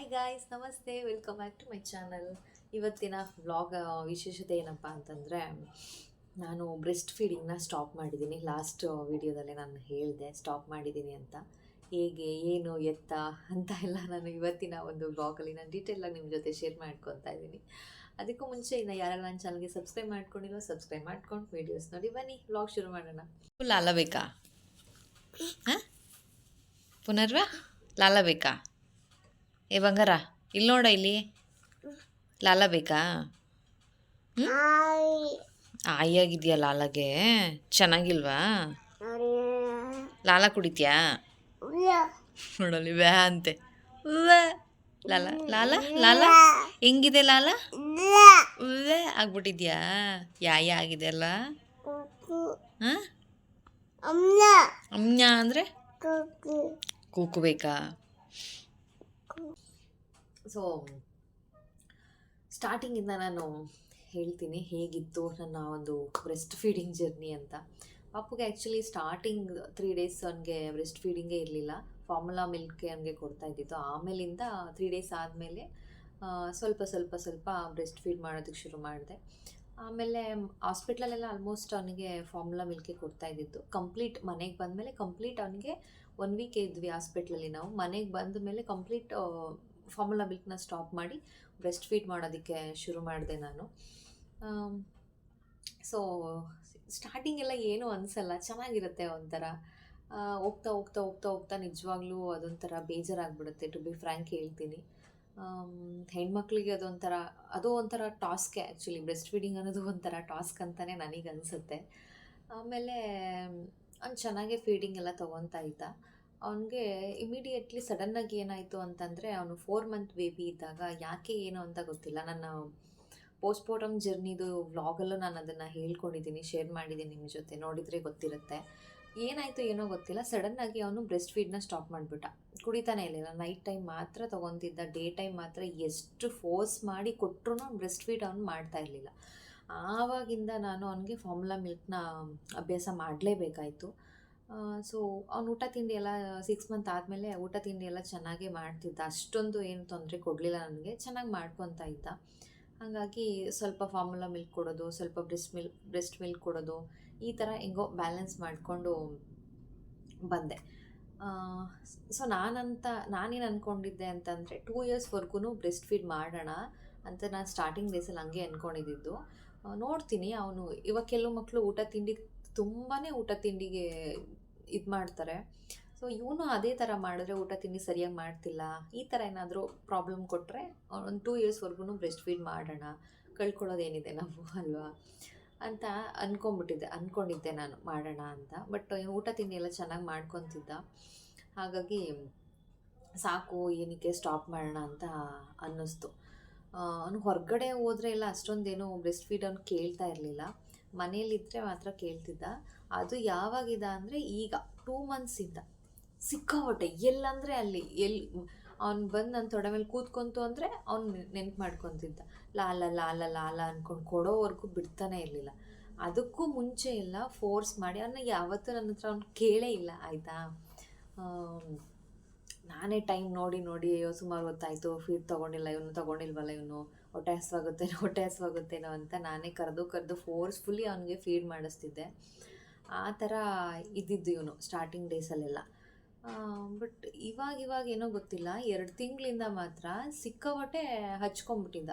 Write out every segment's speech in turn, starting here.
Hi guys ನಮಸ್ತೆ. Welcome back to my channel ಇವತ್ತಿನ vlog ವಿಶೇಷತೆ ಏನಪ್ಪ ಅಂತಂದರೆ, ನಾನು ಬ್ರೆಸ್ಟ್ ಫೀಡಿಂಗ್ನ ಸ್ಟಾಪ್ ಮಾಡಿದ್ದೀನಿ ಲಾಸ್ಟ್ ವಿಡಿಯೋದಲ್ಲೇ ನಾನು ಹೇಳಿದೆ ಸ್ಟಾಪ್ ಮಾಡಿದ್ದೀನಿ ಅಂತ. ಹೇಗೆ, ಏನು, ಎತ್ತ ಅಂತ ಎಲ್ಲ ನಾನು ಇವತ್ತಿನ ಒಂದು ವ್ಲಾಗಲ್ಲಿ ನಾನು ಡೀಟೇಲಾಗಿ ನಿಮ್ಮ ಜೊತೆ ಶೇರ್ ಮಾಡ್ಕೊತಾ ಇದ್ದೀನಿ ಅದಕ್ಕೂ ಮುಂಚೆ ಇನ್ನು ಯಾರೆಲ್ಲ ನನ್ನ ಚಾನಲ್ಗೆ ಸಬ್ಸ್ಕ್ರೈಬ್ ಮಾಡ್ಕೊಂಡಿಲ್ಲ ಸಬ್ಸ್ಕ್ರೈಬ್ ಮಾಡ್ಕೊಂಡು ವೀಡಿಯೋಸ್ ನೋಡಿ ಬನ್ನಿ. ವ್ಲಾಗ್ ಶುರು ಮಾಡೋಣ. ಫುಲ್ ಬೇಕಾ? ಹಾಂ? ಪುನರ್ವಾ? ಲಾಲ ಬೇಕಾ? ಏ ಬಂಗಾರ ಇಲ್ಲಿ ನೋಡ ಇಲ್ಲಿ. ಲಾಲ ಬೇಕಾ? ಆಯಾಗಿದೆಯಾ ಲಾಲಾಗೆ? ಚೆನ್ನಾಗಿಲ್ವಾ? ಲಾಲ ಕುಡಿತೀಯಾ? ನೋಡಲಿ ವ್ಯಾ ಅಂತೆ. ಲಾಲ ಲಾಲ ಲಾಲ? ಹೆಂಗಿದೆ ಲಾಲ? ವ್ಯಾ ಆಗ್ಬಿಟ್ಟಿದ್ಯಾ? ಯಾಯ ಆಗಿದೆ ಅಲ್ಲ? ಹಾಂ? ಅಮ್ಯ ಅಂದರೆ? ಕೂಕು ಬೇಕಾ? ಸೊ ಸ್ಟಾರ್ಟಿಂಗಿಂದ ನಾನು ಹೇಳ್ತೀನಿ ಹೇಗಿತ್ತು ನನ್ನ ಒಂದು ಬ್ರೆಸ್ಟ್ ಫೀಡಿಂಗ್ ಜರ್ನಿ ಅಂತ. ಪಾಪುಗೆ ಆ್ಯಕ್ಚುಲಿ ಸ್ಟಾರ್ಟಿಂಗ್ ತ್ರೀ ಡೇಸ್ ಅವನಿಗೆ ಬ್ರೆಸ್ಟ್ ಫೀಡಿಂಗೇ ಇರಲಿಲ್ಲ. ಫಾರ್ಮುಲಾ ಮಿಲ್ಕ್ ಅವನಿಗೆ ಕೊಡ್ತಾ ಇದ್ದಿತ್ತು ಆಮೇಲಿಂದ ತ್ರೀ ಡೇಸ್ ಆದಮೇಲೆ ಸ್ವಲ್ಪ ಸ್ವಲ್ಪ ಸ್ವಲ್ಪ ಬ್ರೆಸ್ಟ್ ಫೀಡ್ ಮಾಡೋದಕ್ಕೆ ಶುರು ಮಾಡಿದೆ. ಆಮೇಲೆ ಹಾಸ್ಪಿಟ್ಲಲ್ಲೆಲ್ಲ ಆಲ್ಮೋಸ್ಟ್ ಅವನಿಗೆ ಫಾರ್ಮುಲಾ ಮಿಲ್ಕೇ ಕೊಡ್ತಾ ಇದ್ದಿತ್ತು ಕಂಪ್ಲೀಟ್ ಮನೆಗೆ ಬಂದಮೇಲೆ ಕಂಪ್ಲೀಟ್ ಅವನಿಗೆ ಒನ್ ವೀಕ್ ಇದ್ವಿ ಹಾಸ್ಪಿಟ್ಲಲ್ಲಿ ನಾವು. ಮನೆಗೆ ಬಂದ ಮೇಲೆ ಕಂಪ್ಲೀಟ್ ಫಾರ್ಮುಲಾ ಮಿಲ್ಕ್ನ ಸ್ಟಾಪ್ ಮಾಡಿ ಬ್ರೆಸ್ಟ್ ಫೀಡ್ ಮಾಡೋದಕ್ಕೆ ಶುರು ಮಾಡಿದೆ ನಾನು. ಸೊ ಸ್ಟಾರ್ಟಿಂಗ್ ಎಲ್ಲ ಏನೂ ಅನಿಸಲ್ಲ, ಚೆನ್ನಾಗಿರುತ್ತೆ ಒಂಥರ. ಹೋಗ್ತಾ ಹೋಗ್ತಾ ಹೋಗ್ತಾ ಹೋಗ್ತಾ ನಿಜವಾಗ್ಲೂ ಅದೊಂಥರ ಬೇಜಾರಾಗ್ಬಿಡುತ್ತೆ ಟು ಬಿ ಫ್ರ್ಯಾಂಕ್ ಹೇಳ್ತೀನಿ. ಹೆಣ್ಮಕ್ಳಿಗೆ ಅದೊಂಥರ, ಅದು ಒಂಥರ ಟಾಸ್ಕೆ ಆ್ಯಕ್ಚುಲಿ ಬ್ರೆಸ್ಟ್ ಫೀಡಿಂಗ್ ಅನ್ನೋದು ಒಂಥರ ಟಾಸ್ಕ್ ಅಂತಲೇ ನನಗೆ ಅನಿಸುತ್ತೆ ಆಮೇಲೆ ಅವ್ನು ಚೆನ್ನಾಗೇ ಫೀಡಿಂಗ್ ಎಲ್ಲ ತೊಗೊತಾ ಇದ್ದ. ಅವನಿಗೆ ಇಮಿಡಿಯೇಟ್ಲಿ ಸಡನ್ನಾಗಿ ಏನಾಯಿತು ಅಂತಂದರೆ ಅವನು ಫೋರ್ ಮಂತ್ ಬೇಬಿ ಇದ್ದಾಗ ಯಾಕೆ ಏನು ಅಂತ ಗೊತ್ತಿಲ್ಲ. ನನ್ನ ಪೋಸ್ಟ್ಮಾರ್ಟಮ್ ಜರ್ನಿದು ವ್ಲಾಗಲ್ಲೂ ನಾನು ಅದನ್ನು ಹೇಳ್ಕೊಂಡಿದ್ದೀನಿ ಶೇರ್ ಮಾಡಿದ್ದೀನಿ ನಿಮ್ಮ ಜೊತೆ. ನೋಡಿದರೆ ಗೊತ್ತಿರುತ್ತೆ. ಏನಾಯಿತು ಏನೋ ಗೊತ್ತಿಲ್ಲ. ಸಡನ್ನಾಗಿ ಅವನು ಬ್ರೆಸ್ಟ್ ಫೀಡ್ನ ಸ್ಟಾಪ್ ಮಾಡಿಬಿಟ್ಟ. ಕುಡಿತಾನೆ ಇರಲಿಲ್ಲ ನೈಟ್ ಟೈಮ್ ಮಾತ್ರ ತೊಗೊತಿದ್ದ. ಡೇ ಟೈಮ್ ಮಾತ್ರ ಎಷ್ಟು ಫೋರ್ಸ್ ಮಾಡಿ ಕೊಟ್ಟರು ಬ್ರೆಸ್ಟ್ ಫೀಡ್ ಅವ್ನು ಮಾಡ್ತಾ ಇರಲಿಲ್ಲ. ಆವಾಗಿಂದ ನಾನು ಅವನಿಗೆ ಫಾರ್ಮುಲಾ ಮಿಲ್ಕ್ನ ಅಭ್ಯಾಸ ಮಾಡಲೇಬೇಕಾಯಿತು. ಸೊ ಅವ್ನು ಊಟ ತಿಂಡಿ ಎಲ್ಲ ಸಿಕ್ಸ್ ಮಂತ್ ಆದಮೇಲೆ ಊಟ ತಿಂಡಿ ಎಲ್ಲ ಚೆನ್ನಾಗೇ ಮಾಡ್ತಿದ್ದ. ಅಷ್ಟೊಂದು ಏನು ತೊಂದರೆ ಕೊಡಲಿಲ್ಲ ನನಗೆ. ಚೆನ್ನಾಗಿ ಮಾಡ್ಕೊತಾ ಇದ್ದ. ಹಾಗಾಗಿ ಸ್ವಲ್ಪ ಫಾರ್ಮುಲಾ ಮಿಲ್ಕ್ ಕೊಡೋದು, ಸ್ವಲ್ಪ ಬ್ರೆಸ್ಟ್ ಮಿಲ್ಕ್ ಬ್ರೆಸ್ಟ್ ಮಿಲ್ಕ್ ಕೊಡೋದು, ಈ ಥರ ಹೆಂಗೋ ಬ್ಯಾಲೆನ್ಸ್ ಮಾಡಿಕೊಂಡು ಬಂದೆ. ಸೊ ನಾನಂತ, ನಾನೇನು ಅಂದ್ಕೊಂಡಿದ್ದೆ ಅಂತಂದರೆ ಟೂ ಇಯರ್ಸ್ವರೆಗೂ ಬ್ರೆಸ್ಟ್ ಫೀಡ್ ಮಾಡೋಣ ಅಂತ ನಾನು ಸ್ಟಾರ್ಟಿಂಗ್ ಡೇಸಲ್ಲಿ ಹಂಗೆ ಅಂದ್ಕೊಂಡಿದ್ದು ನೋಡ್ತೀನಿ ಅವನು, ಇವಾಗ ಕೆಲವು ಮಕ್ಕಳು ಊಟ ತಿಂಡಿ ತುಂಬಾ ಊಟ ತಿಂಡಿಗೆ ಇದು ಮಾಡ್ತಾರೆ. ಸೊ ಇವನು ಅದೇ ಥರ ಮಾಡಿದ್ರೆ ಊಟ ತಿಂಡಿ ಸರಿಯಾಗಿ ಮಾಡ್ತಿಲ್ಲ. ಈ ಥರ ಏನಾದರೂ ಪ್ರಾಬ್ಲಮ್ ಕೊಟ್ಟರೆ ಒಂದು ಟೂ ಇಯರ್ಸ್ವರೆಗೂ ಬ್ರೆಸ್ಟ್ ಫೀಡ್ ಮಾಡೋಣ. ಕಳ್ಕೊಳ್ಳೋದೇನಿದೆ ನಾವು, ಅಲ್ವಾ? ಅಂತ ಅಂದ್ಕೊಂಬಿಟ್ಟಿದ್ದೆ ಅಂದ್ಕೊಂಡಿದ್ದೆ ನಾನು, ಮಾಡೋಣ ಅಂತ. ಬಟ್ ಊಟ ತಿಂಡಿ ಎಲ್ಲ ಚೆನ್ನಾಗಿ ಮಾಡ್ಕೊತಿದ್ದ. ಹಾಗಾಗಿ ಸಾಕು, ಏನಕ್ಕೆ ಸ್ಟಾಪ್ ಮಾಡೋಣ ಅಂತ ಅನ್ನಿಸ್ತು. ಅವನು ಹೊರಗಡೆ ಹೋದರೆ ಎಲ್ಲ ಅಷ್ಟೊಂದೇನು ಬ್ರೆಸ್ಟ್ ಫೀಡ್ ಅವ್ನು ಕೇಳ್ತಾ ಇರಲಿಲ್ಲ. ಮನೇಲಿದ್ದರೆ ಮಾತ್ರ ಕೇಳ್ತಿದ್ದ. ಅದು ಯಾವಾಗಿದ ಅಂದರೆ ಈಗ ಟೂ ಮಂತ್ಸಿಂದ ಸಿಕ್ಕಾಪಟ್ಟೆ. ಎಲ್ಲಂದರೆ ಅಲ್ಲಿ ಎಲ್ಲಿ ಅವ್ನು ಬಂದು ನನ್ನ ತೊಡೆ ಮೇಲೆ ಕೂತ್ಕೊಂತು ಅಂದರೆ ಅವ್ನು ನೆನ್ಪು ಮಾಡ್ಕೊತಿದ್ದ. ಲಾಲ ಲಾಲ ಲಾಲ ಅಂದ್ಕೊಂಡು ಕೊಡೋವರೆಗೂ ಬಿಡ್ತಾನೆ ಇರಲಿಲ್ಲ. ಅದಕ್ಕೂ ಮುಂಚೆ ಎಲ್ಲ ಫೋರ್ಸ್ ಮಾಡಿ ಅವನ್ನ ಯಾವತ್ತೂ ನನ್ನ ಹತ್ರ ಅವ್ನು ಕೇಳೇ ಇಲ್ಲ, ಆಯಿತಾ? ನಾನೇ ಟೈಮ್ ನೋಡಿ ನೋಡಿ ಅಯ್ಯೋ ಸುಮಾರು ಹೊತ್ತಾಯಿತು. ಫೀಡ್ ತೊಗೊಂಡಿಲ್ಲ, ಇವನು ತೊಗೊಂಡಿಲ್ವಲ್ಲ ಇವನು? ಹೊಟ್ಟೆ ಹಸುವಾಗುತ್ತೇನೋ ಹೊಟ್ಟೆ ಹಸುವಾಗುತ್ತೇನೋ ಅಂತ ನಾನೇ ಕರೆದು ಕರೆದು ಫೋರ್ಸ್ಫುಲ್ಲಿ ಅವನಿಗೆ ಫೀಡ್ ಮಾಡಿಸ್ತಿದ್ದೆ. ಆ ಥರ ಇದ್ದಿದ್ದು ಇವನು ಸ್ಟಾರ್ಟಿಂಗ್ ಡೇಸಲ್ಲೆಲ್ಲ ಬಟ್ ಇವಾಗ ಇವಾಗ ಏನೋ ಗೊತ್ತಿಲ್ಲ, ಎರಡು ತಿಂಗಳಿಂದ ಮಾತ್ರ ಸಿಕ್ಕಾಪಟ್ಟೆ ಹಚ್ಕೊಂಬಿಟ್ಟಿದ್ದ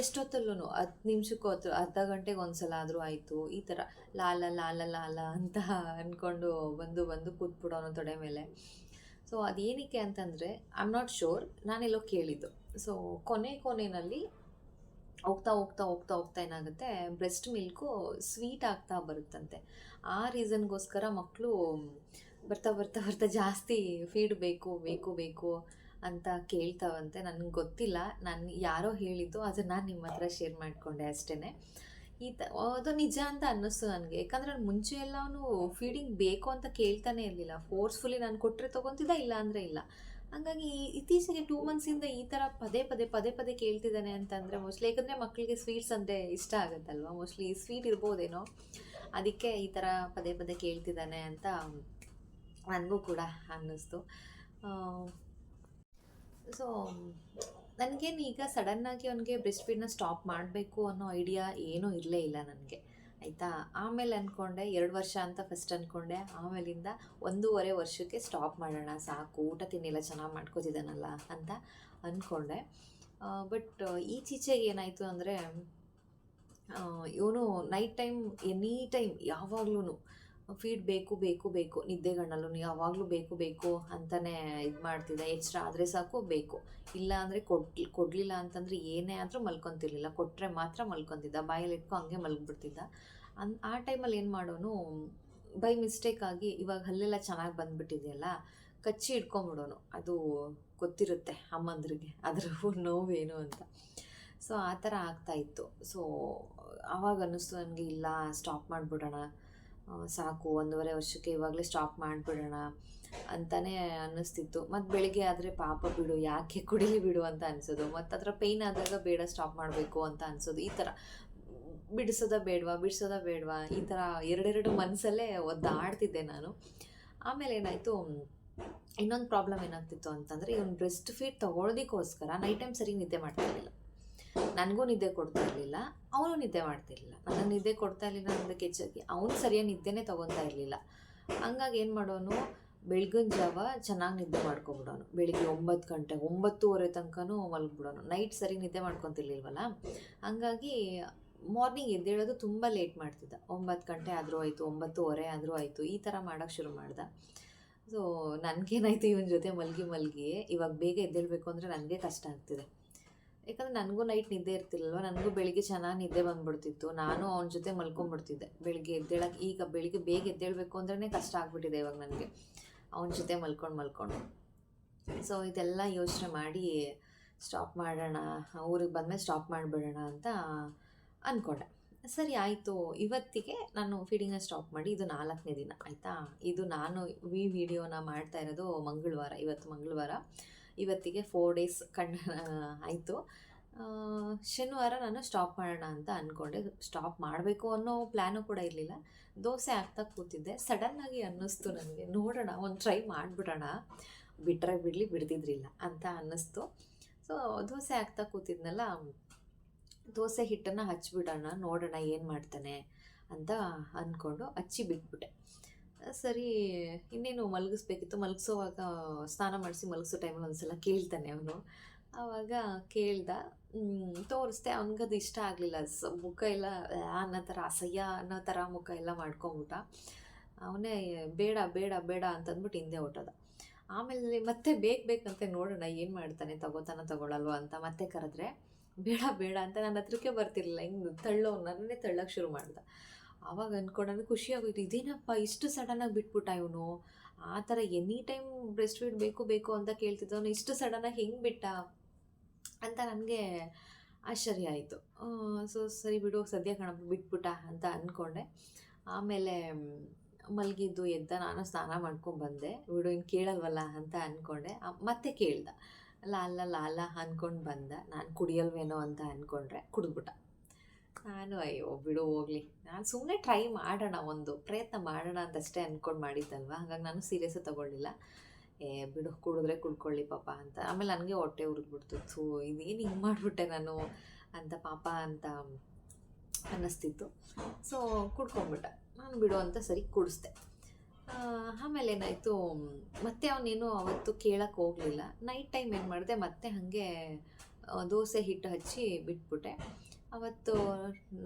ಎಷ್ಟೊತ್ತಲ್ಲೂ ಹತ್ತು ನಿಮಿಷಕ್ಕೂ ಹೊತ್ತು, ಅರ್ಧ ಗಂಟೆಗೆ ಒಂದು ಸಲ ಆದರೂ ಆಯಿತು, ಈ ಥರ ಲಾಲ ಲಾಲ ಲಾಲ ಅಂತ ಅಂದ್ಕೊಂಡು ಬಂದು ಬಂದು ಕೂತ್ಬಿಡೋನು ತೊಡೆ ಮೇಲೆ. ಸೊ ಅದೇನಕ್ಕೆ ಅಂತಂದರೆ ಐ ಆಮ್ ನಾಟ್ ಶೋರ್ ನಾನೆಲ್ಲೋ ಕೇಳಿದ್ದು. ಸೊ ಕೊನೆ ಕೊನೆಯಲ್ಲಿ ಹೋಗ್ತಾ ಹೋಗ್ತಾ ಹೋಗ್ತಾ ಹೋಗ್ತಾ ಏನಾಗುತ್ತೆ? ಬ್ರೆಸ್ಟ್ ಮಿಲ್ಕು ಸ್ವೀಟ್ ಆಗ್ತಾ ಬರುತ್ತಂತೆ. ಆ ರೀಸನ್ಗೋಸ್ಕರ ಮಕ್ಕಳು ಬರ್ತಾ ಬರ್ತಾ ಬರ್ತಾ ಜಾಸ್ತಿ ಫೀಡ್ ಬೇಕು ಬೇಕು ಬೇಕು ಅಂತ ಕೇಳ್ತಾವಂತೆ. ನನಗೆ ಗೊತ್ತಿಲ್ಲ. ನಾನು ಯಾರೋ ಹೇಳಿದ್ದು ಅದನ್ನು ನಾನು ನಿಮ್ಮ ಹತ್ರ ಶೇರ್ ಮಾಡಿಕೊಂಡೆ ಅಷ್ಟೇ ಈ ತ, ಅದು ನಿಜ ಅಂತ ಅನ್ನಿಸ್ತು ನನಗೆ. ಯಾಕಂದರೆ ನಾನು ಮುಂಚೆ ಎಲ್ಲ ಫೀಡಿಂಗ್ ಬೇಕು ಅಂತ ಕೇಳ್ತಾನೆ ಇರಲಿಲ್ಲ. ಫೋರ್ಸ್ಫುಲಿ ನಾನು ಕೊಟ್ಟರೆ ತೊಗೊತಿದ್ದ ಇಲ್ಲ ಅಂದರೆ ಇಲ್ಲ. ಹಂಗಾಗಿ ಇತ್ತೀಚೆಗೆ ಟೂ ಮಂತ್ಸಿಂದ ಈ ಥರ ಪದೇ ಪದೇ ಪದೇ ಪದೇ ಕೇಳ್ತಿದ್ದಾನೆ ಅಂತಂದರೆ ಮೋಸ್ಟ್ಲಿ ಯಾಕಂದರೆ ಮಕ್ಕಳಿಗೆ ಸ್ವೀಟ್ಸ್ ಅಂದರೆ ಇಷ್ಟ ಆಗುತ್ತಲ್ವ? ಮೋಸ್ಟ್ಲಿ ಸ್ವೀಟ್ ಇರ್ಬೋದೇನೋ, ಅದಕ್ಕೆ ಈ ಥರ ಪದೇ ಪದೇ ಕೇಳ್ತಿದ್ದಾನೆ ಅಂತ ನನಗೂ ಕೂಡ ಅನ್ನಿಸ್ತು. ಸೊ ನನಗೇನು ಈಗ ಸಡನ್ನಾಗಿ ಅವನಿಗೆ ಬ್ರೆಸ್ಟ್ ಫೀಡ್ನ ಸ್ಟಾಪ್ ಮಾಡಬೇಕು ಅನ್ನೋ ಐಡಿಯಾ ಏನೂ ಇರಲೇ ಇಲ್ಲ ನನಗೆ. ಆಯಿತಾ? ಆಮೇಲೆ ಅಂದ್ಕೊಂಡೆ ಎರಡು ವರ್ಷ ಅಂತ ಫಸ್ಟ್ ಅಂದ್ಕೊಂಡೆ ಆಮೇಲಿಂದ ಒಂದೂವರೆ ವರ್ಷಕ್ಕೆ ಸ್ಟಾಪ್ ಮಾಡೋಣ, ಸಾಕು. ಊಟ ತಿನ್ನಿಲ್ಲ, ಚೆನ್ನಾಗಿ ಮಾಡ್ಕೋತಿದ್ದಾನಲ್ಲ ಅಂತ ಅಂದ್ಕೊಂಡೆ ಬಟ್ ಈಚೀಚೆಗೆ ಏನಾಯಿತು ಅಂದರೆ ಇವನು ನೈಟ್ ಟೈಮ್ ಎನಿ ಟೈಮ್ ಯಾವಾಗ್ಲೂ ಫೀಡ್ ಬೇಕು ಬೇಕು ಬೇಕು. ನಿದ್ದೆಗಣ್ಣಲ್ಲೂ ಯಾವಾಗಲೂ ಬೇಕು ಬೇಕು ಅಂತಲೇ ಇದು ಮಾಡ್ತಿದ್ದೆ. ಎಚ್ಚರ ಆದರೆ ಸಾಕು, ಬೇಕು. ಇಲ್ಲ ಅಂದರೆ ಕೊಡ್ ಕೊಡಲಿಲ್ಲ ಅಂತಂದರೆ ಏನೇ ಆದರೂ ಮಲ್ಕೊತಿರ್ಲಿಲ್ಲ. ಕೊಟ್ಟರೆ ಮಾತ್ರ ಮಲ್ಕೊತಿದ್ದ. ಬಾಯಲ್ಲಿ ಇಟ್ಕೊ, ಹಂಗೆ ಮಲ್ಗ್ಬಿಡ್ತಿದ್ದ. ಅನ್, ಆ ಟೈಮಲ್ಲಿ ಏನು ಮಾಡೋನು, ಬೈ ಮಿಸ್ಟೇಕ್ ಆಗಿ ಇವಾಗ ಹಲ್ಲೆಲ್ಲ ಚೆನ್ನಾಗಿ ಬಂದುಬಿಟ್ಟಿದೆಯಲ್ಲ, ಕಚ್ಚಿ ಇಟ್ಕೊಂಬಿಡೋನು. ಅದು ಗೊತ್ತಿರುತ್ತೆ ಅಮ್ಮಂದ್ರಿಗೆ, ಅದ್ರ ನೋವೇನು ಅಂತ. ಸೊ, ಆ ಥರ ಆಗ್ತಾಯಿತ್ತು ಸೊ, ಆವಾಗ ಅನ್ನಿಸ್ತು ನನಗೆ, ಇಲ್ಲ ಸ್ಟಾಪ್ ಮಾಡಿಬಿಡೋಣ. ಸಾಕು, ಒಂದೂವರೆ ವರ್ಷಕ್ಕೆ ಇವಾಗಲೇ ಸ್ಟಾಪ್ ಮಾಡಿಬಿಡೋಣ ಅಂತಲೇ ಅನ್ನಿಸ್ತಿತ್ತು. ಮತ್ತು ಬೆಳಿಗ್ಗೆ ಆದರೆ ಪಾಪ ಬಿಡು, ಯಾಕೆ ಕುಡಿಲಿ ಬಿಡು ಅಂತ ಅನಿಸೋದು. ಮತ್ತು ಅದರ ಪೇಯ್ನ್ ಆದಾಗ ಬೇಡ ಸ್ಟಾಪ್ ಮಾಡಬೇಕು ಅಂತ ಅನಿಸೋದು. ಈ ಥರ. ಬಿಡಿಸೋದ ಬೇಡವಾ ಬಿಡಿಸೋದ ಬೇಡವಾ, ಈ ಥರ ಎರಡೆರಡು ಮನಸ್ಸಲ್ಲೇ ಒದ್ದಾಡ್ತಿದ್ದೆ ನಾನು. ಆಮೇಲೆ ಏನಾಯಿತು, ಇನ್ನೊಂದು ಪ್ರಾಬ್ಲಮ್ ಏನಾಗ್ತಿತ್ತು ಅಂತಂದರೆ ಇವನು ಬ್ರೆಸ್ಟ್ ಫೀಡ್ ತೊಗೊಳೋದಕ್ಕೋಸ್ಕರ ನೈಟ್ ಟೈಮ್ ಸರಿ ನಿದ್ದೆ ಮಾಡ್ತಾ ಇರಲಿಲ್ಲ. ನನಗೂ ನಿದ್ದೆ ಕೊಡ್ತಾ ಇರಲಿಲ್ಲ, ಅವನು ನಿದ್ದೆ ಮಾಡ್ತಿರ್ಲಿಲ್ಲ ನನಗೆ ನಿದ್ದೆ ಕೊಡ್ತಾ ಇರಲಿಲ್ಲ ಅನ್ನೋದಕ್ಕೆ ಹೆಚ್ಚಾಗಿ ಅವನು ಸರಿಯಾಗಿ ನಿದ್ದೆನೇ ತೊಗೊತಾ ಇರಲಿಲ್ಲ. ಹಂಗಾಗಿ ಏನು ಮಾಡೋನು, ಬೆಳಗಿನ ಜಾವ ಚೆನ್ನಾಗಿ ನಿದ್ದೆ ಮಾಡ್ಕೊಬಿಡೋನು. ಬೆಳಿಗ್ಗೆ ಒಂಬತ್ತು ಗಂಟೆ, ಒಂಬತ್ತುವರೆ ತನಕನೂ ಮಲಗಿಬಿಡೋನು. ನೈಟ್ ಸರಿ ನಿದ್ದೆ ಮಾಡ್ಕೊತಿರ್ಲಿಲ್ವಲ್ಲ? ಹಂಗಾಗಿ ಮಾರ್ನಿಂಗ್ ಎದ್ದೇಳೋದು ತುಂಬ ಲೇಟ್ ಮಾಡ್ತಿದ್ದ. ಒಂಬತ್ತು ಗಂಟೆ ಆದರೂ ಆಯಿತು, ಒಂಬತ್ತುವರೆ ಆದರೂ ಆಯಿತು, ಈ ಥರ ಮಾಡೋಕ್ಕೆ ಶುರು ಮಾಡ್ದೆ. ಸೊ ನನಗೇನಾಯಿತು ಇವನ ಜೊತೆ ಮಲಗಿ ಮಲಗಿ, ಇವಾಗ ಬೇಗ ಎದ್ದೇಳಬೇಕು ಅಂದರೆ ನನಗೆ ಕಷ್ಟ ಆಗ್ತಿದೆ. ಯಾಕಂದರೆ ನನಗೂ ನೈಟ್ ನಿದ್ದೆ ಇರ್ತಿರಲ್ವ ನನಗೂ ಬೆಳಿಗ್ಗೆ ಚೆನ್ನಾಗಿ ನಿದ್ದೆ ಬಂದ್ಬಿಡ್ತಿತ್ತು. ನಾನು ಅವನ ಜೊತೆ ಮಲ್ಕೊಂಡ್ಬಿಡ್ತಿದ್ದೆ ಬೆಳಿಗ್ಗೆ ಎದ್ದೇಳಕ್ಕೆ ಈಗ ಬೆಳಿಗ್ಗೆ ಬೇಗ ಎದ್ದೇಳಬೇಕು ಅಂದ್ರೇ ಕಷ್ಟ ಆಗ್ಬಿಟ್ಟಿದೆ ಇವಾಗ ನನಗೆ. ಅವನ ಜೊತೆ ಮಲ್ಕೊಂಡು ಮಲ್ಕೊಂಡು. ಸೊ ಇದೆಲ್ಲ ಯೋಚನೆ ಮಾಡಿ ಸ್ಟಾಪ್ ಮಾಡೋಣ, ಊರಿಗೆ ಬಂದಮೇಲೆ ಸ್ಟಾಪ್ ಮಾಡಿಬಿಡೋಣ ಅಂತ ಅಂದ್ಕೊಂಡೆ ಸರಿ ಆಯಿತು, ಇವತ್ತಿಗೆ ನಾನು ಫೀಡಿಂಗನ್ನು ಸ್ಟಾಪ್ ಮಾಡಿ, ಇದು ನಾಲ್ಕನೇ ದಿನ, ಆಯಿತಾ? ಇದು ನಾನು ಈ ವಿಡಿಯೋನ ಮಾಡ್ತಾ ಇರೋದು ಮಂಗಳವಾರ, ಇವತ್ತು ಮಂಗಳವಾರ. ಇವತ್ತಿಗೆ ಫೋರ್ ಡೇಸ್ ಕಣ್ ಆಯಿತು. ಶನಿವಾರ ನಾನು ಸ್ಟಾಪ್ ಮಾಡೋಣ ಅಂತ ಅಂದ್ಕೊಂಡೆ ಸ್ಟಾಪ್ ಮಾಡಬೇಕು ಅನ್ನೋ ಪ್ಲ್ಯಾನು ಕೂಡ ಇರಲಿಲ್ಲ. ದೋಸೆ ಹಾಕ್ತಾ ಕೂತಿದ್ದೆ. ಸಡನ್ನಾಗಿ ಅನ್ನಿಸ್ತು ನನಗೆ. ನೋಡೋಣ, ಒಂದು ಟ್ರೈ ಮಾಡಿಬಿಡೋಣ. ಬಿಟ್ಟರೆ ಬಿಡಲಿ ಬಿಡ್ತಿದ್ರಿಲ್ಲ ಅಂತ ಅನ್ನಿಸ್ತು. ಸೊ ದೋಸೆ ಹಾಕ್ತಾ ಕೂತಿದ್ನಲ್ಲ ದೋಸೆ ಹಿಟ್ಟನ್ನು ಹಚ್ಚಿಬಿಡೋಣ ನೋಡೋಣ ಏನು ಮಾಡ್ತಾನೆ ಅಂತ ಅಂದ್ಕೊಂಡು ಹಚ್ಚಿ ಬಿಟ್ಬಿಟ್ಟೆ. ಸರಿ, ಇನ್ನೇನು ಮಲಗಿಸ್ಬೇಕಿತ್ತು. ಮಲಗಿಸೋವಾಗ ಸ್ನಾನ ಮಾಡಿಸಿ ಮಲಗಿಸೋ ಟೈಮಲ್ಲಿ ಒಂದು ಸಲ ಕೇಳ್ತಾನೆ ಅವನು. ಆವಾಗ ಕೇಳ್ದ ತೋರಿಸ್ದೆ ಅದು ಇಷ್ಟ ಆಗಲಿಲ್ಲ. ಸ, ಮುಖ ಎಲ್ಲ ಅನ್ನೋ ಥರ, ಅಸಹ್ಯ ಅನ್ನೋ ಥರ ಮುಖ ಎಲ್ಲ ಮಾಡ್ಕೊಂಬಿಟ್ಟ. ಅವನೇ, ಬೇಡ ಬೇಡ ಬೇಡ ಅಂತಂದ್ಬಿಟ್ಟು ಹಿಂದೆ ಹೊಟ್ಟೋದ ಆಮೇಲೆ ಮತ್ತೆ ಬೇಕು ಬೇಕಂತೆ ನೋಡೋಣ, ಏನು ಮಾಡ್ತಾನೆ, ತಗೋತಾನ, ತಗೊಳಲ್ವ ಅಂತ ಮತ್ತೆ ಕರೆದ್ರೆ ಬೇಡ ಬೇಡ ಅಂತ ನನ್ನ ಹತ್ರಕ್ಕೆ ಬರ್ತಿರ್ಲಿಲ್ಲ. ಹಿಂಗೆ ತಳ್ಳೋ ನನ್ನೇ ತಳ್ಳೋಕೆ ಶುರು ಮಾಡ್ದ. ಆವಾಗ ಅಂದ್ಕೊಂಡು ಖುಷಿ ಆಗೋಯ್ತು. ಇದೇನಪ್ಪ, ಇಷ್ಟು ಸಡನ್ನಾಗಿ ಬಿಟ್ಬಿಟ್ಟ ಇವನು? ಆ ಥರ ಎನಿ ಟೈಮ್ ಬ್ರೆಸ್ಟ್ ಫೀಡ್ ಬೇಕು ಬೇಕು ಅಂತ ಕೇಳ್ತಿದ್ದವನು, ಇಷ್ಟು ಸಡನ್ನಾಗಿ ಹೆಂಗೆ ಬಿಟ್ಟ? ಅಂತ ನನಗೆ ಆಶ್ಚರ್ಯ ಆಯಿತು. ಸೊ, ಸರಿ ಬಿಡು, ಸದ್ಯ ಕಣಪ್ಪ ಬಿಟ್ಬಿಟ್ಟ ಅಂತ ಅಂದ್ಕೊಂಡೆ ಆಮೇಲೆ ಮಲಗಿದ್ದು ಎದ್ದ, ನಾನು ಸ್ನಾನ ಮಾಡ್ಕೊಂಡು ಬಂದೆ. ಬಿಡು, ಇನ್ನು ಕೇಳಲ್ವಲ್ಲ? ಅಂತ ಅಂದ್ಕೊಂಡೆ ಮತ್ತೆ ಕೇಳ್ದ. ಲಾಲ ಲಾಲ ಅಂದ್ಕೊಂಡು ಬಂದ. ನಾನು ಕುಡಿಯಲ್ವೇನೋ ಅಂತ ಅಂದ್ಕೊಂಡ್ರೆ ಕುಡಿದ್ಬಿಟ್ಟ. ನಾನು, ಅಯ್ಯೋ, ಬಿಡು, ಹೋಗ್ಲಿ. ನಾನು ಸುಮ್ಮನೆ ಟ್ರೈ ಮಾಡೋಣ ಒಂದು. ಪ್ರಯತ್ನ ಮಾಡೋಣ ಅಂತಷ್ಟೇ ಅಂದ್ಕೊಂಡು ಮಾಡಿದ್ದಲ್ವ? ಹಾಗಾಗಿ ನಾನು ಸೀರಿಯಸ್ಸು ತೊಗೊಳ್ಳಿಲ್ಲ. ಏ, ಬಿಡು, ಕುಡಿದ್ರೆ ಕುಡ್ಕೊಳ್ಳಿ ಪಾಪ ಅಂತ. ಆಮೇಲೆ ನನಗೆ ಹೊಟ್ಟೆ ಉರಿದ್ಬಿಡ್ತು. ಥೂ, ಇದೇನು ಹಿಂಗೆ ಮಾಡಿಬಿಟ್ಟೆ ನಾನು ಅಂತ ಪಾಪ ಅಂತ ಅನ್ನಿಸ್ತಿತ್ತು. ಸೊ, ಕುಡ್ಕೊಂಡ್ಬಿಟ್ಟ. ನಾನು ಬಿಡು ಅಂತ ಸರಿ ಕುಡಿಸ್ದೆ. ಆಮೇಲೆ ಏನಾಯಿತು, ಮತ್ತೆ ಅವನೇನು ಅವತ್ತು ಕೇಳಕ್ಕೆ ಹೋಗಲಿಲ್ಲ. ನೈಟ್ ಟೈಮ್ ಏನು ಮಾಡಿದೆ, ಮತ್ತೆ ಹಾಗೆ ದೋಸೆ ಹಿಟ್ಟು ಹಚ್ಚಿ ಬಿಟ್ಬಿಟ್ಟೆ. ಅವತ್ತು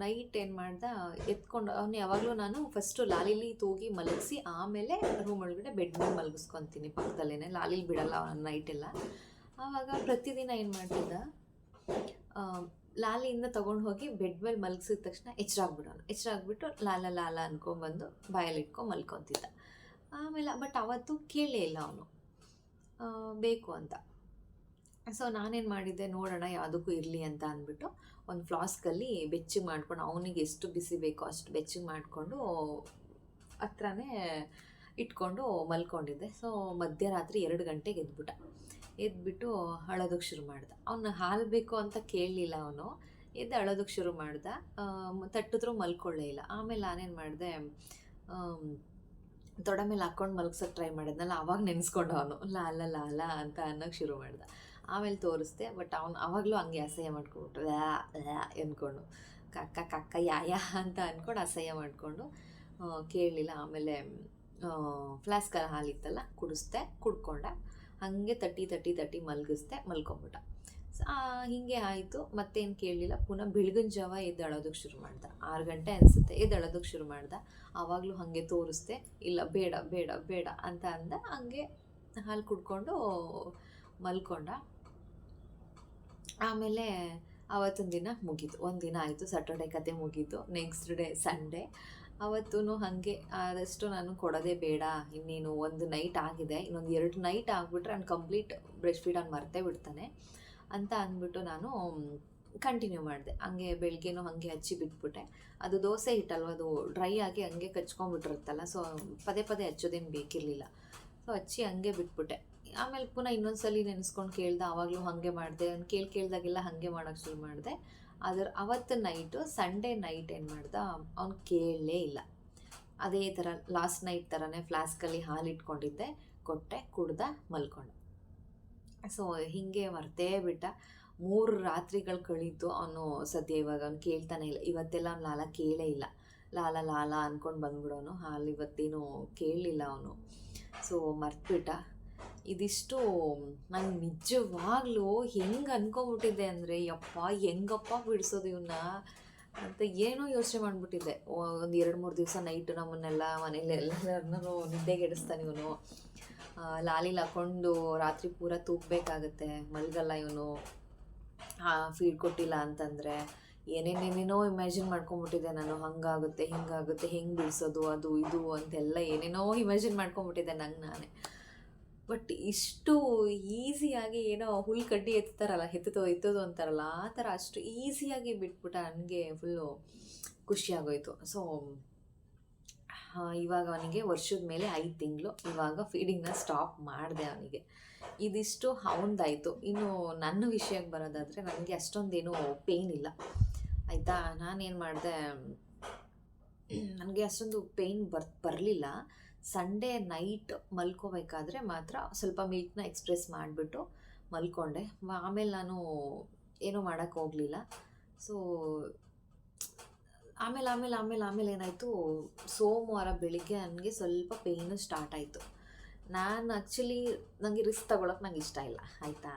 ನೈಟ್ ಏನು ಮಾಡ್ದೆ, ಎತ್ಕೊಂಡು, ಅವ್ನು ಯಾವಾಗಲೂ ನಾನು ಫಸ್ಟು ಲಾಲಿಲಿ ತೂಗಿ ಮಲಗಿಸಿ, ಆಮೇಲೆ ರೂಮ್ ಒಳಗಡೆ ಬೆಡ್ ಮೇಲೆ ಮಲಗಿಸ್ಕೊತೀನಿ ಪಕ್ಕದಲ್ಲೇ ಲಾಲಿಲಿ ಬಿಡಲ್ಲ ಅವನ ನೈಟೆಲ್ಲ ಆವಾಗ ಪ್ರತಿದಿನ ಏನು ಮಾಡ್ತಿದ್ದ ಲಾಲಿಯಿಂದ ತೊಗೊಂಡು ಹೋಗಿ ಬೆಡ್ ಮೇಲೆ ಮಲಗಿಸಿದ ತಕ್ಷಣ ಎಚ್ಚರಾಗ್ಬಿಡೋನು ಎಚ್ಚರಾಗ್ಬಿಟ್ಟು ಲಾಲ ಲಾಲ ಅನ್ಕೊಂಬಂದು ಬಾಯಲ್ಲಿ ಇಟ್ಕೊಂಡು ಮಲ್ಕೊತಿದ್ದ. ಆಮೇಲೆ, ಬಟ್ ಅವತ್ತು ಕೇಳಲೇ ಇಲ್ಲ ಅವನು. ಬೇಕು ಅಂತ. ಸೊ ನಾನೇನು ಮಾಡಿದ್ದೆ, ನೋಡೋಣ ಯಾವುದಕ್ಕೂ ಇರಲಿ ಅಂತ ಅಂದ್ಬಿಟ್ಟು ಒಂದು ಫ್ಲಾಸ್ಕಲ್ಲಿ ಬೆಚ್ಚಗೆ ಮಾಡ್ಕೊಂಡು, ಅವನಿಗೆ ಎಷ್ಟು ಬಿಸಿ ಬೇಕೋ ಅಷ್ಟು ಬೆಚ್ಚಗೆ ಮಾಡಿಕೊಂಡು ಹತ್ರನೇ ಇಟ್ಕೊಂಡು ಮಲ್ಕೊಂಡಿದ್ದೆ. ಸೊ ಮಧ್ಯರಾತ್ರಿ ಎರಡು ಗಂಟೆಗೆ ಎದ್ಬಿಟ್ಟ. ಎದ್ಬಿಟ್ಟು ಅಳೋದಕ್ಕೆ ಶುರು ಮಾಡ್ದೆ. ಅವನು ಹಾಲು ಬೇಕು ಅಂತ ಕೇಳಲಿಲ್ಲ ಅವನು. ಎದ್ದು ಅಳೋದಕ್ಕೆ ಶುರು ಮಾಡ್ದೆ. ತಟ್ಟಿದ್ರು ಮಲ್ಕೊಳ್ಳೇ ಇಲ್ಲ. ಆಮೇಲೆ ನಾನೇನು ಮಾಡಿದೆ ತೊಡೆ ಮೇಲೆ ಹಾಕ್ಕೊಂಡು ಮಲಗ್ಸೋಕ್ಕೆ ಟ್ರೈ ಮಾಡಿದ್ನಲ್ಲ, ಅವಾಗ ನೆನೆಸ್ಕೊಂಡು ಅವನು ಲಾಲ ಲಾಲ ಅಂತ ಅನ್ನೋಕ್ಕೆ ಶುರು ಮಾಡ್ದ. ಆಮೇಲೆ ತೋರಿಸ್ದೆ ಬಟ್ ಅವ್ನು ಅವಾಗಲೂ ಹಂಗೆ ಅಸಹ್ಯ ಮಾಡ್ಕೊಂಡ್ಬಿಟ್ಟು ವ್ಯಾ ಅಂದ್ಕೊಂಡು ಕಕ್ಕ ಕಕ್ಕ, ಯಾ ಯಾ ಅಂತ ಅಂದ್ಕೊಂಡು ಅಸಹ್ಯ ಮಾಡಿಕೊಂಡು ಕೇಳಲಿಲ್ಲ ಆಮೇಲೆ ಫ್ಲಾಸ್ಕಲ್ಲಿ ಹಾಲಿತ್ತಲ್ಲ ಕುಡಿಸ್ದೆ, ಕುಡ್ಕೊಂಡ, ಹಾಗೆ ತಟ್ಟಿ ತಟ್ಟಿ ತಟ್ಟಿ ಮಲಗಿಸ್ದೆ, ಮಲ್ಕೊಂಬಿಟ್ಟ. ಹಿಂಗೆ ಆಯಿತು. ಮತ್ತೇನು ಕೇಳಲಿಲ್ಲ. ಪುನಃ ಬೆಳಗಿನ ಜಾವ ಎದ್ದಳೋದಕ್ಕೆ ಶುರು ಮಾಡ್ದೆ. ಆರು ಗಂಟೆ ಅನಿಸುತ್ತೆ. ಎದ್ದಾಳೋದಕ್ಕೆ ಶುರು ಮಾಡ್ದೆ. ಆವಾಗಲೂ ಹಾಗೆ ತೋರಿಸ್ದೆ. ಇಲ್ಲ, ಬೇಡ ಬೇಡ ಬೇಡ ಅಂತ ಅಂದ. ಹಂಗೆ ಹಾಲು ಕುಡ್ಕೊಂಡು ಮಲ್ಕೊಂಡ. ಆಮೇಲೆ ಆವತ್ತಿನ ದಿನ ಮುಗೀತು. ಒಂದು ದಿನ ಆಯಿತು. ಸ್ಯಾಟರ್ಡೆ ಕತೆ ಮುಗೀತು. ನೆಕ್ಸ್ಟ್ ಡೇ ಸಂಡೇ ಅವತ್ತೂ ಹಾಗೆ. ಆದಷ್ಟು ನಾನು ಕೊಡೋದೇ ಬೇಡ. ಇನ್ನೇನು, ಒಂದು ನೈಟ್ ಆಗಿದೆ. ಇನ್ನೊಂದು ಎರಡು ನೈಟ್ ಆಗಿಬಿಟ್ರೆ ನಾನು ಕಂಪ್ಲೀಟ್ ಬ್ರೆಸ್ಟ್ ಫೀಡ್ ಅನ್ನು ಮರ್ತೇ ಬಿಡ್ತಾನೆ. ಅಂತ ಅಂದ್ಬಿಟ್ಟು ನಾನು ಕಂಟಿನ್ಯೂ ಮಾಡಿದೆ. ಹಂಗೆ ಬೆಳಗ್ಗೆನೂ ಹಾಗೆ ಹಚ್ಚಿ ಬಿಟ್ಬಿಟ್ಟೆ. ಅದು ದೋಸೆ ಹಿಟ್ಟಲ್ವ, ಅದು ಡ್ರೈ ಆಗಿ ಹಂಗೆ ಕಚ್ಕೊಂಡ್ಬಿಟ್ಟಿರುತ್ತಲ್ಲ ಸೊ ಪದೇ ಪದೇ ಹಚ್ಚೋದೇನು ಬೇಕಿರಲಿಲ್ಲ. ಸೊ ಹಚ್ಚಿ ಹಂಗೆ ಬಿಟ್ಬಿಟ್ಟೆ. ಆಮೇಲೆ ಪುನಃ ಇನ್ನೊಂದ್ಸಲಿ ನೆನೆಸ್ಕೊಂಡು ಕೇಳ್ದೆ, ಆವಾಗಲೂ ಹಾಗೆ ಮಾಡಿದೆ ಅವ್ನು ಕೇಳಿ, ಕೇಳಿದಾಗೆಲ್ಲ ಹಾಗೆ ಮಾಡೋಕ್ಕೆ ಶುರು ಮಾಡಿದೆ. ಅದರ ಅವತ್ತು ನೈಟು ಸಂಡೇ ನೈಟ್ ಏನು ಮಾಡ್ದೆ, ಅವ್ನು ಕೇಳಲೇ ಇಲ್ಲ. ಅದೇ ಥರ ಲಾಸ್ಟ್ ನೈಟ್ ಥರನೇ ಫ್ಲಾಸ್ಕಲ್ಲಿ ಹಾಲು ಇಟ್ಕೊಂಡಿದ್ದೆ, ಕೊಟ್ಟೆ, ಕುಡ್ದ, ಮಲ್ಕೊಂಡ. ಸೊ ಹೀಗೆ ಮರ್ತೇ ಬಿಟ್ಟ. ಮೂರು ರಾತ್ರಿಗಳು ಕಳೀತು ಅವನು ಸದ್ಯ ಇವಾಗ ಅವ್ನು ಕೇಳ್ತಾನೆ ಇಲ್ಲ. ಇವತ್ತೆಲ್ಲ ಅವ್ನು ಲಾಲ ಕೇಳೇ ಇಲ್ಲ. ಲಾಲ ಲಾಲ ಅಂದ್ಕೊಂಡು ಬಂದ್ಬಿಡೋನು. ಹಾಲು ಇವತ್ತೇನು ಕೇಳಲಿಲ್ಲ ಅವನು. ಸೊ ಮರ್ತ್ಬಿಟ್ಟ. ಇದಿಷ್ಟು ನಂಗೆ ನಿಜವಾಗ್ಲೂ ಹೆಂಗೆ ಅನ್ಕೊಂಬಿಟ್ಟಿದ್ದೆ ಅಂದರೆ, ಯಪ್ಪ, ಹೆಂಗಪ್ಪ ಬಿಡಿಸೋದು ಇವನ್ನ ಅಂತ ಏನೋ ಯೋಚನೆ ಮಾಡಿಬಿಟ್ಟಿದ್ದೆ. ಒಂದು ಎರಡು ಮೂರು ದಿವಸ ನೈಟು ನಮ್ಮನ್ನೆಲ್ಲ ಮನೇಲಿ ಎಲ್ಲರನ್ನೂ ನಿದ್ದೆಗೆಡಿಸ್ತಾನೆ ಇವನು. ಲಾಲಿಲ್ ಹಾಕೊಂಡು ರಾತ್ರಿ ಪೂರ ತೂಗಬೇಕಾಗತ್ತೆ. ಮಲ್ಗಲ್ಲ ಇವನು. ಫೀಡ್ ಕೊಟ್ಟಿಲ್ಲ ಅಂತಂದರೆ ಏನೇನೇನೇನೋ ಇಮ್ಯಾಜಿನ್ ಮಾಡ್ಕೊಂಬಿಟ್ಟಿದ್ದೆ ನಾನು. ಹಂಗಾಗುತ್ತೆ, ಹಿಂಗಾಗುತ್ತೆ, ಹೆಂಗೆ ಬಿಡಿಸೋದು ಅದು, ಇದು ಅಂತೆಲ್ಲ ಏನೇನೋ ಇಮ್ಯಾಜಿನ್ ಮಾಡ್ಕೊಂಬಿಟ್ಟಿದ್ದೆ ನಂಗೆ ನಾನೇ. ಬಟ್ ಇಷ್ಟು ಈಸಿಯಾಗಿ ಏನೋ ಹುಲ್ ಕಡ್ಡಿ ಎತ್ತಾರಲ್ಲ ಹೆತ್ತೋ ಎತ್ತೋದು ಅಂತಾರಲ್ಲ, ಆ ಥರ ಅಷ್ಟು ಈಸಿಯಾಗಿ ಬಿಟ್ಬಿಟ್ಟ ನನಗೆ ಫುಲ್ಲು ಖುಷಿಯಾಗೋಯ್ತು ಸೊ ಇವಾಗ ಅವನಿಗೆ ವರ್ಷದ ಮೇಲೆ ಐದು ತಿಂಗಳು. ಇವಾಗ ಫೀಡಿಂಗ್ನ ಸ್ಟಾಪ್ ಮಾಡಿದೆ ಅವನಿಗೆ. ಇದಿಷ್ಟು ಅವನದಾಯಿತು. ಇನ್ನು ನನ್ನ ವಿಷಯಕ್ಕೆ ಬರೋದಾದರೆ ನನಗೆ ಅಷ್ಟೊಂದೇನು ಪೇಯ್ನ್ ಇಲ್ಲ. ಆಯಿತಾ? ನಾನೇನು ಮಾಡಿದೆ, ನನಗೆ ಅಷ್ಟೊಂದು ಪೇಯ್ನ್ ಬರ್, ಬರಲಿಲ್ಲ. ಸಂಡೇ ನೈಟ್ ಮಲ್ಕೋಬೇಕಾದ್ರೆ ಮಾತ್ರ ಸ್ವಲ್ಪ ಮಿಲ್ಕ್ನ ಎಕ್ಸ್ಪ್ರೆಸ್ ಮಾಡಿಬಿಟ್ಟು ಮಲ್ಕೊಂಡೆ. ಆಮೇಲೆ ನಾನು ಏನೂ ಮಾಡೋಕ್ಕೆ ಹೋಗಲಿಲ್ಲ. ಸೊ ಆಮೇಲೆ ಆಮೇಲೆ ಆಮೇಲೆ ಆಮೇಲೆ ಏನಾಯಿತು? ಸೋಮವಾರ ಬೆಳಿಗ್ಗೆ ನನಗೆ ಸ್ವಲ್ಪ ಪೇಯ್ನು ಸ್ಟಾರ್ಟ್ ಆಯಿತು. ನಾನು ಆ್ಯಕ್ಚುಲಿ ನನಗೆ ರಿಸ್ಕ್ ತಗೊಳಕ್ಕೆ ನಂಗೆ ಇಷ್ಟ ಇಲ್ಲ, ಆಯಿತಾ?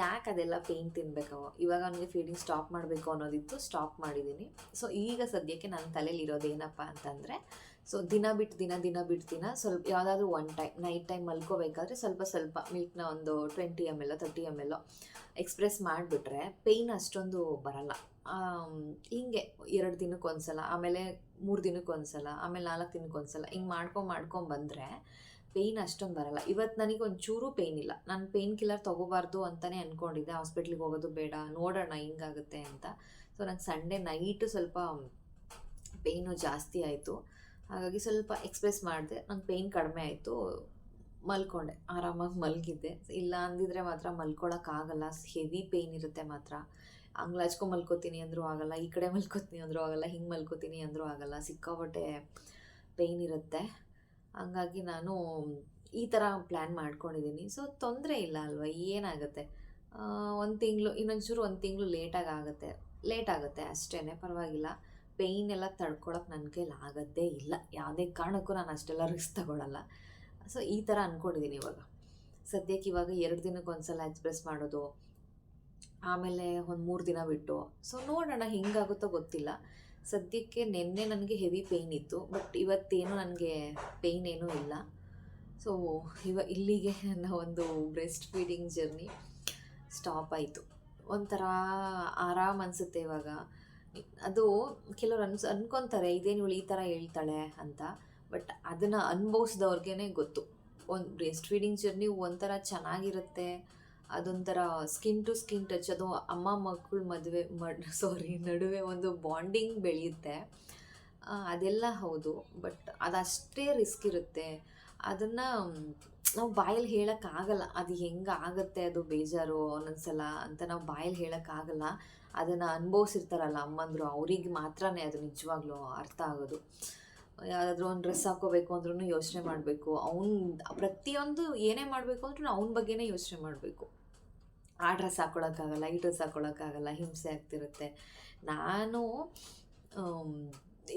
ಯಾಕೆ ಅದೆಲ್ಲ ಪೇಯ್ನ್ ತಿನ್ನಬೇಕು ಇವಾಗ ನನಗೆ ಫೀಡಿಂಗ್ ಸ್ಟಾಪ್ ಮಾಡಬೇಕು ಅನ್ನೋದಿತ್ತು ಸ್ಟಾಪ್ ಮಾಡಿದ್ದೀನಿ ಸೊ ಈಗ ಸದ್ಯಕ್ಕೆ ನನ್ನ ತಲೆಯಲ್ಲಿ ಇರೋದು ಏನಪ್ಪ ಅಂತಂದರೆ ಸೊ ದಿನ ಬಿಟ್ಟು ದಿನ ದಿನ ಬಿಟ್ಟು ದಿನ ಸ್ವಲ್ಪ ಯಾವುದಾದ್ರೂ ಒನ್ ಟೈಮ್ ನೈಟ್ ಟೈಮ್ ಮಲ್ಕೋಬೇಕಾದ್ರೆ ಸ್ವಲ್ಪ ಸ್ವಲ್ಪ ಮಿಲ್ಕ್ನ ಒಂದು ಟ್ವೆಂಟಿ ಎಂ ಎಲ್ಲೋ ತರ್ಟಿ ಎಂ ಎಲ್ಲೋ ಎಕ್ಸ್ಪ್ರೆಸ್ ಮಾಡಿಬಿಟ್ರೆ ಪೇಯ್ನ್ ಅಷ್ಟೊಂದು ಬರಲ್ಲ. ಹಿಂಗೆ ಎರಡು ದಿನಕ್ಕೆ ಒಂದ್ಸಲ, ಆಮೇಲೆ ಮೂರು ದಿನಕ್ಕೆ ಒಂದ್ಸಲ, ಆಮೇಲೆ ನಾಲ್ಕು ದಿನಕ್ಕೆ ಒಂದ್ಸಲ, ಹಿಂಗೆ ಮಾಡ್ಕೊಂಡು ಮಾಡ್ಕೊಂಡು ಬಂದರೆ ಪೇಯ್ನ್ ಅಷ್ಟೊಂದು ಬರಲ್ಲ. ಇವತ್ತು ನನಗೆ ಒಂಚೂರು ಪೇಯ್ನ್ ಇಲ್ಲ. ನಾನು ಪೇಯ್ನ್ ಕಿಲ್ಲರ್ ತೊಗೋಬಾರ್ದು ಅಂತಲೇ ಅಂದ್ಕೊಂಡಿದ್ದೆ ಹಾಸ್ಪಿಟ್ಲಿಗೆ ಹೋಗೋದು ಬೇಡ, ನೋಡೋಣ ಹಿಂಗಾಗುತ್ತೆ ಅಂತ. ಸೊ ನಂಗೆ ಸಂಡೇ ನೈಟು ಸ್ವಲ್ಪ ಪೇಯ್ನು ಜಾಸ್ತಿ ಆಯಿತು. ಹಾಗಾಗಿ ಸ್ವಲ್ಪ ಎಕ್ಸ್ಪ್ರೆಸ್ ಮಾಡಿದೆ. ನಂಗೆ ಪೇಯ್ನ್ ಕಡಿಮೆ ಆಯಿತು. ಮಲ್ಕೊಂಡೆ. ಆರಾಮಾಗಿ ಮಲಗಿದ್ದೆ. ಇಲ್ಲ ಅಂದಿದ್ರೆ ಮಾತ್ರ ಮಲ್ಕೊಳಕ್ಕಾಗಲ್ಲ ಹೆವಿ ಪೇಯ್ನ್ ಇರುತ್ತೆ ಮಾತ್ರ. ಹಂಗೆ ಹಚ್ಕೊಂಡ್ ಮಲ್ಕೋತೀನಿ ಅಂದರೂ ಆಗಲ್ಲ, ಈ ಕಡೆ ಮಲ್ಕೋತೀನಿ ಅಂದರೂ ಆಗಲ್ಲ, ಹಿಂಗೆ ಮಲ್ಕೋತೀನಿ ಅಂದರೂ ಆಗಲ್ಲ, ಸಿಕ್ಕಾಪಟ್ಟೆ ಪೇಯ್ನ್ ಇರುತ್ತೆ. ಹಂಗಾಗಿ ನಾನು ಈ ಥರ ಪ್ಲ್ಯಾನ್ ಮಾಡ್ಕೊಂಡಿದ್ದೀನಿ ಸೊ ತೊಂದರೆ ಇಲ್ಲ ಅಲ್ವಾ, ಏನಾಗುತ್ತೆ? ಒಂದು ತಿಂಗಳು ಇನ್ನೊಂಚೂರು ಒಂದು ತಿಂಗಳು ಲೇಟಾಗಿ ಆಗುತ್ತೆ. ಲೇಟ್ ಆಗುತ್ತೆ ಅಷ್ಟೇ ಪರವಾಗಿಲ್ಲ. ಪೇಯ್ನ್ ಎಲ್ಲ ತಡ್ಕೊಳಕ್ಕೆ ನನ್ನ ಕೈಲಿ ಆಗೋದೇ ಇಲ್ಲ. ಯಾವುದೇ ಕಾರಣಕ್ಕೂ ನಾನು ಅಷ್ಟೆಲ್ಲ ರಿಸ್ಕ್ ತಗೊಳ್ಳಲ್ಲ ಸೊ ಈ ಥರ ಅಂದ್ಕೊಂಡಿದ್ದೀನಿ ಇವಾಗ. ಸದ್ಯಕ್ಕೆ ಇವಾಗ ಎರಡು ದಿನಕ್ಕೆ ಒಂದ್ಸಲ ಎಕ್ಸ್ಪ್ರೆಸ್ ಮಾಡೋದು ಆಮೇಲೆ ಒಂದು ಮೂರು ದಿನ ಬಿಟ್ಟು. ಸೊ ನೋಡೋಣ ಹೆಂಗಾಗುತ್ತೋ ಗೊತ್ತಿಲ್ಲ. ಸದ್ಯಕ್ಕೆ ನಿನ್ನೆ ನನಗೆ ಹೆವಿ ಪೇಯ್ನ್ ಇತ್ತು ಬಟ್ ಇವತ್ತೇನು ನನಗೆ ಪೇಯ್ನ್ ಏನೂ ಇಲ್ಲ. ಸೊ ಇವ, ಇಲ್ಲಿಗೆ ನನ್ನ ಒಂದು ಬ್ರೆಸ್ಟ್ ಫೀಡಿಂಗ್ ಜರ್ನಿ ಸ್ಟಾಪ್ ಆಯಿತು. ಒಂಥರ ಆರಾಮ್ ಅನಿಸುತ್ತೆ ಇವಾಗ. ಅದು ಕೆಲವ್ರು ಅನ್ಸ್, ಅನ್ಕೊತಾರೆ, ಇದೇನು ಈ ಥರ ಹೇಳ್ತಾಳೆ ಅಂತ. ಬಟ್ ಅದನ್ನು ಅನುಭವಿಸ್ದವ್ರಿಗೇ ಗೊತ್ತು. ಒಂದು ಬ್ರೆಸ್ಟ್ ಫೀಡಿಂಗ್ ಜರ್ನಿ ಒಂಥರ ಚೆನ್ನಾಗಿರುತ್ತೆ. ಅದೊಂಥರ ಸ್ಕಿನ್ ಟು ಸ್ಕಿನ್ ಟಚ್ ಅದು ಅಮ್ಮ, ಮಕ್ಕಳು ಮದುವೆ ಮಡ್ ಸಾರಿ ನಡುವೆ ಒಂದು ಬಾಂಡಿಂಗ್ ಬೆಳೆಯುತ್ತೆ. ಅದೆಲ್ಲ ಹೌದು ಬಟ್ ಅದಷ್ಟೇ ರಿಸ್ಕ್ ಇರುತ್ತೆ. ಅದನ್ನು ನಾವು ಬಾಯಲ್ಲಿ ಹೇಳೋಕ್ಕಾಗಲ್ಲ, ಅದು ಹೆಂಗೆ ಆಗುತ್ತೆ, ಅದು ಬೇಜಾರು ಒಂದೊಂದ್ಸಲ ಅಂತ ನಾವು ಬಾಯಲ್ಲಿ ಹೇಳೋಕ್ಕಾಗಲ್ಲ. ಅದನ್ನು ಅನುಭವಿಸಿರ್ತಾರಲ್ಲ ಅಮ್ಮಂದರು, ಅವ್ರಿಗೆ ಮಾತ್ರನೇ ಅದು ನಿಜವಾಗ್ಲೂ ಅರ್ಥ ಆಗೋದು. ಯಾವುದಾದ್ರೂ ಒಂದು ಡ್ರೆಸ್ ಹಾಕೋಬೇಕು ಅಂದ್ರೂ ಯೋಚನೆ ಮಾಡಬೇಕು. ಅವ್ನು ಪ್ರತಿಯೊಂದು ಏನೇ ಮಾಡಬೇಕು ಅಂದ್ರೂ ಅವ್ನ ಬಗ್ಗೆನೇ ಯೋಚನೆ ಮಾಡಬೇಕು. ಆ ಡ್ರೆಸ್ ಹಾಕ್ಕೊಳಕ್ಕಾಗಲ್ಲ ಈ ಡ್ರೆಸ್ ಹಾಕ್ಕೊಳಕ್ಕಾಗಲ್ಲ ಹಿಂಸೆ ಆಗ್ತಿರುತ್ತೆ. ನಾನು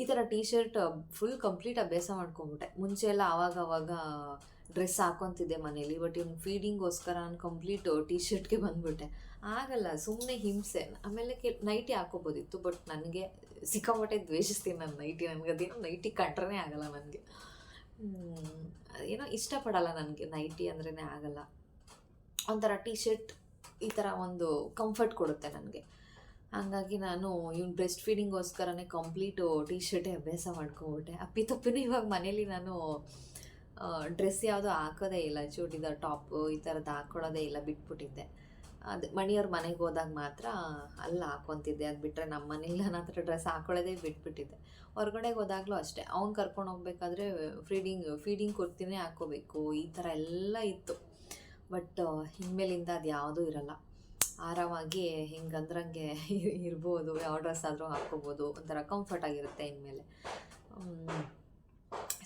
ಈ ಥರ ಟೀ ಶರ್ಟ್ ಫುಲ್ ಕಂಪ್ಲೀಟ್ ಅಭ್ಯಾಸ ಮಾಡ್ಕೊಂಬಿಟ್ಟೆ ಮುಂಚೆ ಎಲ್ಲ ಆವಾಗ ಆವಾಗ ಡ್ರೆಸ್ ಹಾಕೊತಿದ್ದೆ ಮನೇಲಿ ಬಟ್ ಇವ್ನು ಫೀಡಿಂಗೋಸ್ಕರ ನಾನು ಕಂಪ್ಲೀಟ್ ಟೀ ಶರ್ಟ್ಗೆ ಬಂದ್ಬಿಟ್ಟೆ. ಆಗಲ್ಲ ಸುಮ್ಮನೆ ಹಿಂಸೆ. ಆಮೇಲೆ ಕೆ ನೈಟಿ ಹಾಕೋಬೋದಿತ್ತು ಬಟ್ ನನಗೆ ಸಿಕ್ಕಾಪಟ್ಟೆ ದ್ವೇಷಿಸ್ತೀನಿ ನಾನು ನೈಟಿ ನನಗೆ ಅದೇನೋ ನೈಟಿ ಕಂಡ್ರೇ ಆಗಲ್ಲ ನನಗೆ. ಏನೋ ಇಷ್ಟಪಡಲ್ಲ ನನಗೆ ನೈಟಿ ಅಂದ್ರೇ ಆಗಲ್ಲ. ಒಂಥರ ಟೀ ಶರ್ಟ್ ಈ ಥರ ಒಂದು ಕಂಫರ್ಟ್ ಕೊಡುತ್ತೆ ನನಗೆ. ಹಾಗಾಗಿ ನಾನು ಇವ್ನ ಬ್ರೆಸ್ಟ್ ಫೀಡಿಂಗೋಸ್ಕರನೇ ಕಂಪ್ಲೀಟು ಟಿ ಶರ್ಟೇ ಅಭ್ಯಾಸ ಮಾಡ್ಕೊಬಿಟ್ಟೆ ಅಪ್ಪಿ ತಪ್ಪಿನೂ ಇವಾಗ ಮನೇಲಿ ನಾನು ಡ್ರೆಸ್ ಯಾವುದು ಹಾಕೋದೇ ಇಲ್ಲ. ಚೂಡಿದಾರ್ ಟಾಪು ಈ ಥರದ್ದು ಹಾಕ್ಕೊಳ್ಳೋದೇ ಇಲ್ಲ, ಬಿಟ್ಬಿಟ್ಟಿದ್ದೆ. ಅದು ಮಣಿಯವ್ರ ಮನೆಗೆ ಹೋದಾಗ ಮಾತ್ರ ಅಲ್ಲಿ ಹಾಕ್ಕೊತಿದ್ದೆ ಅದು ಬಿಟ್ಟರೆ ನಮ್ಮ ಮನೇಲಿ ನನ್ನ ಹತ್ರ ಡ್ರೆಸ್ ಹಾಕೊಳ್ಳೋದೇ ಬಿಟ್ಬಿಟ್ಟಿದ್ದೆ. ಹೊರಗಡೆಗೆ ಹೋದಾಗಲೂ ಅಷ್ಟೇ. ಅವ್ನು ಕರ್ಕೊಂಡು ಹೋಗ್ಬೇಕಾದ್ರೆ ಫೀಡಿಂಗ್ ಫೀಡಿಂಗ್ ಕುರ್ತಿನೇ ಹಾಕೋಬೇಕು ಈ ಥರ ಎಲ್ಲ ಇತ್ತು. ಬಟ್ ಇನ್ಮೇಲಿಂದ ಅದು ಯಾವುದೂ ಇರಲ್ಲ. ಆರಾಮಾಗಿ ಹಿಂಗೆ ಅಂದ್ರಂಗೆ ಇರ್ಬೋದು ಯಾವ ಡ್ರೆಸ್ ಆದರೂ ಹಾಕ್ಕೋಬೋದು, ಒಂಥರ ಕಂಫರ್ಟ್ ಆಗಿರುತ್ತೆ ಇನ್ಮೇಲೆ.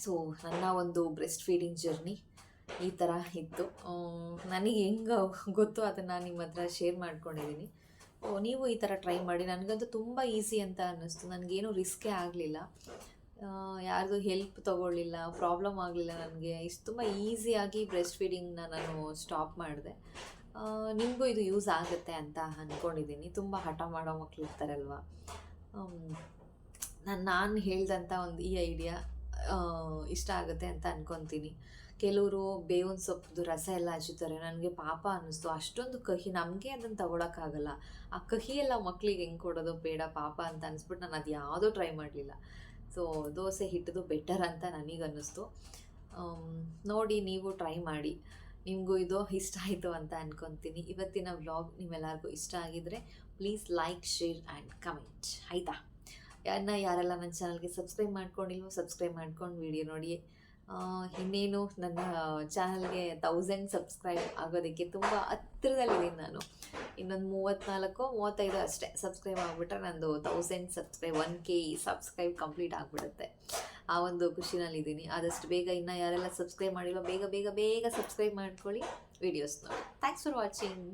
ಸೊ ನನ್ನ ಒಂದು ಬ್ರೆಸ್ಟ್ ಫೀಡಿಂಗ್ ಜರ್ನಿ ಈ ಥರ ಇತ್ತು. ನನಗೆ ಹೆಂಗೆ ಗೊತ್ತು ಅದನ್ನು ನಿಮ್ಮ ಹತ್ರ ಶೇರ್ ಮಾಡ್ಕೊಂಡಿದ್ದೀನಿ ನೀವು ಈ ಥರ ಟ್ರೈ ಮಾಡಿ. ನನಗಂತೂ ತುಂಬ ಈಸಿ ಅಂತ ಅನ್ನಿಸ್ತು. ನನಗೇನು ರಿಸ್ಕೇ ಆಗಲಿಲ್ಲ. ಯಾರ್ದು ಹೆಲ್ಪ್ ತೊಗೊಳ್ಳಿಲ್ಲ ಪ್ರಾಬ್ಲಮ್ ಆಗಲಿಲ್ಲ ನನಗೆ. ಇಷ್ಟು ತುಂಬ ಈಸಿಯಾಗಿ ಬ್ರೆಸ್ಟ್ ಫೀಡಿಂಗ್ನ ನಾನು ಸ್ಟಾಪ್ ಮಾಡಿದೆ. ನಿಮಗೂ ಇದು ಯೂಸ್ ಆಗುತ್ತೆ ಅಂತ ಅಂದ್ಕೊಂಡಿದ್ದೀನಿ ತುಂಬ ಹಠ ಮಾಡೋ ಮಕ್ಳು ಇರ್ತಾರಲ್ವ? ನಾನು ನಾನು ಹೇಳ್ದಂಥ ಒಂದು ಈ ಐಡಿಯಾ ಇಷ್ಟ ಆಗುತ್ತೆ ಅಂತ ಅನ್ಕೊತೀನಿ. ಕೆಲವರು ಬೇವಿನ ಸೊಪ್ಪು ರಸ ಎಲ್ಲ ಹಚ್ಚುತ್ತಾರೆ. ನನಗೆ ಪಾಪ ಅನ್ನಿಸ್ತು ಅಷ್ಟೊಂದು ಕಹಿ, ನಮಗೆ ಅದನ್ನು ತಗೊಳಕ್ಕಾಗಲ್ಲ ಆ ಕಹಿ ಎಲ್ಲ ಮಕ್ಳಿಗೆ ಹೆಂಗೆ ಕೊಡೋದು? ಬೇಡ, ಪಾಪ ಅಂತ ಅನಿಸ್ಬಿಟ್ಟು ನಾನು ಅದು ಯಾವುದೂ ಟ್ರೈ ಮಾಡಲಿಲ್ಲ. ಸೊ ದೋಸೆ ಹಿಟ್ಟದು ಬೆಟರ್ ಅಂತ ನನಗೆ ಅನ್ನಿಸ್ತು ನೋಡಿ ನೀವು ಟ್ರೈ ಮಾಡಿ. ನಿಮಗೂ ಇದು ಇಷ್ಟ ಆಯಿತು ಅಂತ ಅನ್ಕೊತೀನಿ. ಇವತ್ತಿನ ವ್ಲಾಗ್ ನಿಮ್ಮೆಲ್ಲರಿಗೂ ಇಷ್ಟ ಆಗಿದರೆ please like share and comment ಆಯಿತಾ? ಯಾರನ್ನ ಯಾರೆಲ್ಲ ನನ್ನ ಚಾನಲ್ಗೆ ಸಬ್ಸ್ಕ್ರೈಬ್ ಮಾಡ್ಕೊಂಡಿಲ್ವೋ ಸಬ್ಸ್ಕ್ರೈಬ್ ಮಾಡ್ಕೊಂಡು ವಿಡಿಯೋ ನೋಡಿ ಇನ್ನೇನು ನನ್ನ ಚಾನಲ್ಗೆ ತೌಸಂಡ್ ಸಬ್ಸ್ಕ್ರೈಬ್ ಆಗೋದಕ್ಕೆ ತುಂಬ ಹತ್ತಿರದಲ್ಲಿದ್ದೀನಿ ನಾನು. ಇನ್ನೊಂದು ಮೂವತ್ತ್ನಾಲ್ಕು ಮೂವತ್ತೈದು ಅಷ್ಟೇ ಸಬ್ಸ್ಕ್ರೈಬ್ ಆಗಿಬಿಟ್ರೆ ನಂದು thousand subscribe one K subscribe complete ಆಗಿಬಿಡುತ್ತೆ. ಆ ಒಂದು ಖುಷಿನಲ್ಲಿದ್ದೀನಿ. ಆದಷ್ಟು ಬೇಗ ಇನ್ನು ಯಾರೆಲ್ಲ ಸಬ್ಸ್ಕ್ರೈಬ್ ಮಾಡಿಲ್ಲ ಬೇಗ ಬೇಗ ಬೇಗ ಸಬ್ಸ್ಕ್ರೈಬ್ ಮಾಡ್ಕೊಳ್ಳಿ. Videos thanks for watching